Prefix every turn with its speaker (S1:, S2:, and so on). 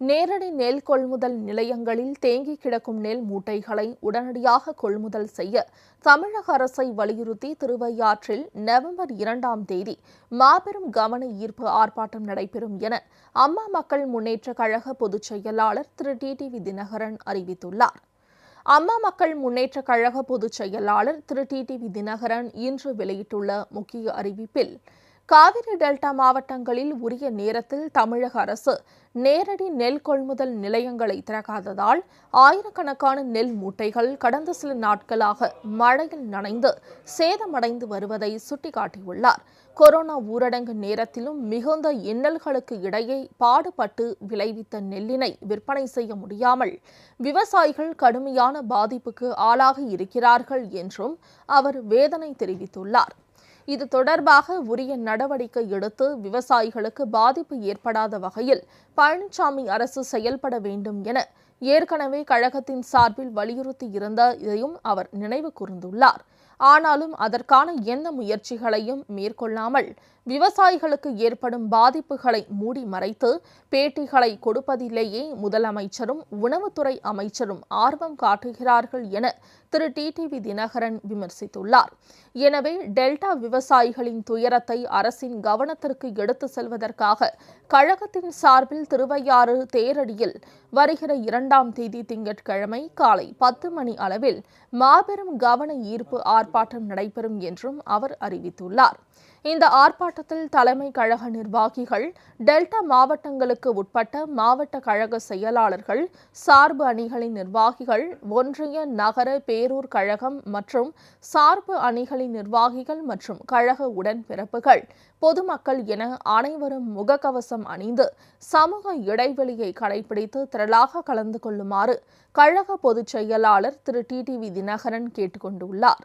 S1: நேரடி நெல் கொள்முதல் நிலையங்களில் தேங்கி கிடக்கும் நெல் மூட்டைகளை உடனடியாக கொள்முதல் செய்ய தமிழக அரசை வலியுறுத்தி திருவையாற்றில் நவம்பர் இரண்டாம் தேதி மாபெரும் கவன ஈர்ப்பு ஆர்ப்பாட்டம் நடைபெறும் என அம்மா மக்கள் முன்னேற்ற கழக பொதுச் செயலாளர் திரு டிடிவி தினகரன் அறிவித்துள்ளார். அம்மா மக்கள் முன்னேற்ற கழக பொதுச் செயலாளர் திரு டிடிவி தினகரன் இன்று வெளியிட்டுள்ள முக்கிய அறிவிப்பில் காவிரி டெல்டா மாவட்டங்களில் உரிய நேரத்தில் தமிழக அரசு நேரடி நெல் கொள்முதல் நிலையங்களை திறக்காததால் ஆயிரக்கணக்கான நெல் மூட்டைகள் கடந்த சில நாட்களாக மழையில் நனைந்து சேதமடைந்து வருவதை சுட்டிக்காட்டியுள்ளார். கொரோனா ஊரடங்கு நேரத்திலும் மிகுந்த இன்னல்களுக்கு இடையே பாடுபட்டு விளைவித்த நெல்லினை விற்பனை செய்ய முடியாமல் விவசாயிகள் கடுமையான பாதிப்புக்கு ஆளாகி இருக்கிறார்கள் என்றும் அவர் வேதனை தெரிவித்துள்ளார். இது தொடர்பாக உரிய நடவடிக்கை எடுத்து விவசாயிகளுக்கு பாதிப்பு ஏற்படாத வகையில் பழனிசாமி அரசு செயல்பட வேண்டும் என ஏற்கனவே கழகத்தின் சார்பில் வலியுறுத்தியிருந்த இதையும் அவர் நினைவு கூர்ந்துள்ளார். ஆனாலும் அதற்கான எந்த முயற்சிகளையும் மேற்கொள்ளாமல் விவசாயிகளுக்கு ஏற்படும் பாதிப்புகளை மூடி மறைத்து பேட்டிகளை கொடுப்பதிலேயே முதலமைச்சரும் உணவுத்துறை அமைச்சரும் ஆர்வம் காட்டுகிறார்கள் என திரு. டிடிவி தினகரன் விமர்சித்துள்ளார். எனவே டெல்டா விவசாயிகளின் துயரத்தை அரசின் கவனத்திற்கு எடுத்து செல்வதற்காக கழகத்தின் சார்பில் திருவையாறு தேரடியில் வருகிற இரண்டாம் தேதி திங்கட்கிழமை காலை பத்து மணி அளவில் மாபெரும் கவன ஈர்ப்பு ஆர்ப்பாட்டம் நடைபெறும் என்றும் அவர் அறிவித்துள்ளார். இந்த ஆர்ப்பாட்டத்தில் தலைமை கழக நிர்வாகிகள் டெல்டா மாவட்டங்களுக்கு உட்பட்ட மாவட்ட கழக செயலாளர்கள் சார்பு அணிகளின் நிர்வாகிகள் ஒன்றிய நகர பேரூர் கழகம் மற்றும் சார்பு அணிகளின் நிர்வாகிகள் மற்றும் கழக உடன்பிறப்புகள் பொதுமக்கள் என அனைவரும் முகக்கவசம் அணிந்து சமூக இடைவெளியை கடைபிடித்து திரளாக கலந்து கொள்ளுமாறு கழக பொதுச் செயலாளர் Thiru. T. T. V. Dhinakaran கேட்டுக் கொண்டுள்ளார்